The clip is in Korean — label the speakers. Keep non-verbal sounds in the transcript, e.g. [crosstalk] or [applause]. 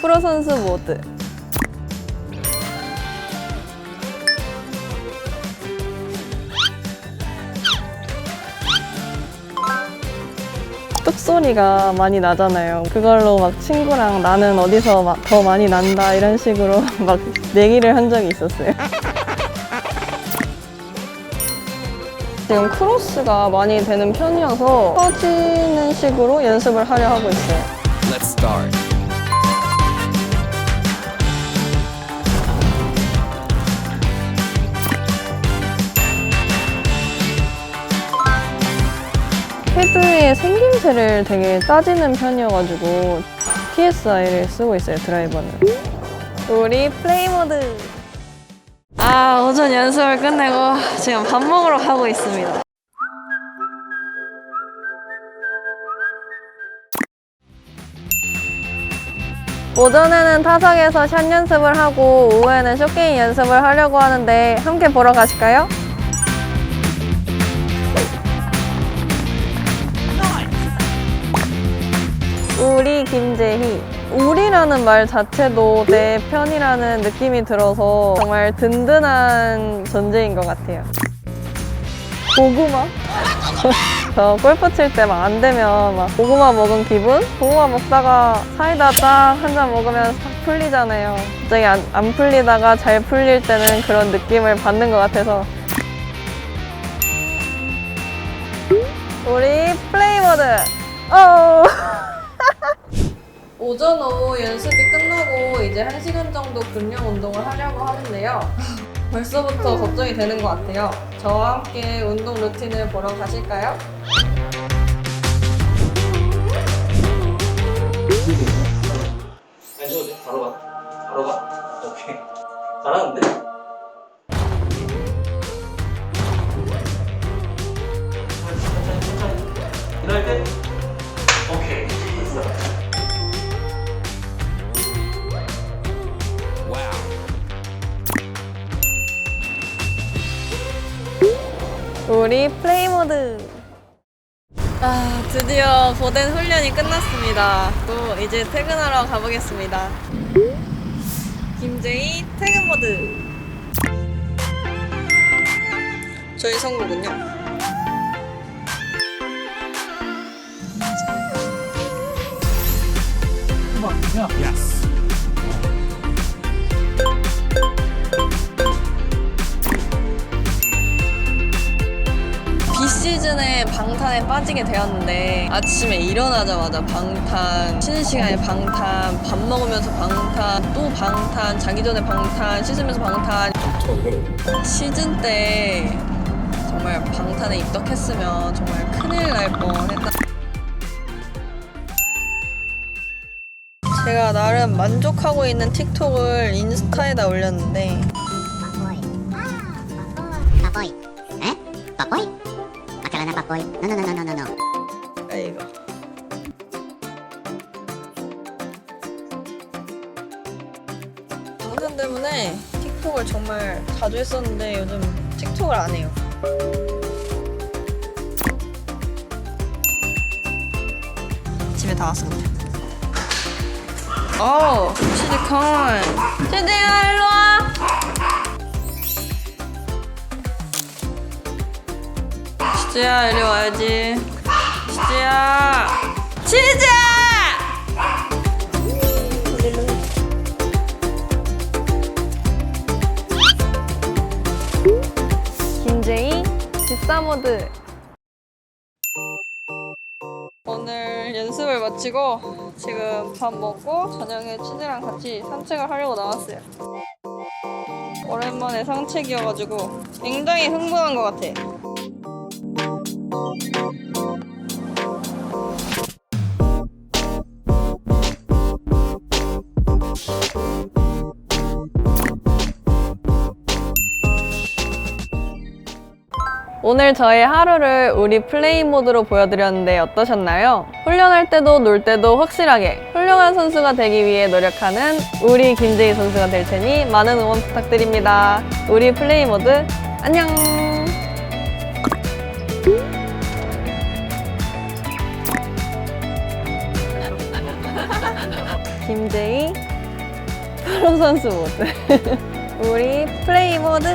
Speaker 1: 스타 선수 모드. 뚝소리가 많이 나잖아요. 그걸로 막 친구랑 나는 어디서 막 더 많이 난다 이런 식으로 [laughs] 막 내기를 한 적이 있었어요. 지금 크로스가 많이 되는 편이어서 퍼지는 식으로 연습을 하려 하고 있어요.
Speaker 2: Let's start.
Speaker 1: 헤드의 생김새를 되게 따지는 편이어가지고 TSI를 쓰고 있어요 드라이버는. 우리 플레이 모드. 아 오전 연습을 끝내고 지금 밥 먹으러 가고 있습니다 오전에는 타석에서 샷 연습을 하고 오후에는 쇼게임 연습을 하려고 하는데 함께 보러 가실까요? 우리 김재희. 우리라는 말 자체도 내 편이라는 느낌이 들어서 정말 든든한 존재인 것 같아요. 고구마? [laughs] 저 골프 칠 때 막 안 되면 막 고구마 먹은 기분? 고구마 먹다가 사이다 딱 한 잔 먹으면 싹 풀리잖아요. 갑자기 안, 안 풀리다가 잘 풀릴 때는 그런 느낌을 받는 것 같아서 우리 플레이 모드! 어! [laughs] 오전 오후 연습이 끝나고 이제 1시간 정도 근력 운동을 하려고 하는데요. 벌써부터 걱정이 되는 것 같아요. 저와 함께 운동 루틴을 보러 가실까요?
Speaker 3: 안 쉬어도 돼? 바로 가. 바로 가. 오케이. 잘하는데?
Speaker 1: 우리 플레이 모드. 아, 드디어 고된 훈련이 끝났습니다. 또 이제 퇴근하러 가보겠습니다. 김재희 퇴근 모드. 저희 성구군요.
Speaker 2: Yes.
Speaker 1: 시즌에 방탄에 빠지게 되었는데 아침에 일어나자마자 방탄, 쉬는 시간에 방탄, 밥 먹으면서 방탄, 또 방탄, 자기 전에 방탄, 씻으면서 방탄 시즌 때 정말 방탄에 입덕했으면 정말 큰일 날 뻔했다. 제가 나름 만족하고 있는 틱톡을 인스타에다 올렸는데.
Speaker 4: Eh? Papoy? Masalah na Papoy. No, no, no, no, no, no.
Speaker 1: 아 때문에 틱톡을 정말 자주 했었는데 요즘 틱톡을 안 해요. 집에 다 왔습니다. 어, 치즈 콘. 치즈야 일로 와. 치즈야 이리 와야지. 치즈야. 치즈! 김재희 집사 모드. 오늘 연습을 마치고 지금 밥 먹고 저녁에 치즈랑 같이 산책을 하려고 나왔어요. 오랜만에 산책이어가지고 굉장히 흥분한 것 같아. 오늘 저의 하루를 우리 플레이 모드로 보여드렸는데 어떠셨나요? 훈련할 때도 놀 때도 확실하게 훌륭한 선수가 되기 위해 노력하는 우리 김재희 선수가 될 테니 많은 응원 부탁드립니다. 우리 플레이 모드 안녕! [laughs] 김재희 프로 선수 모드. [laughs] 우리 플레이 모드.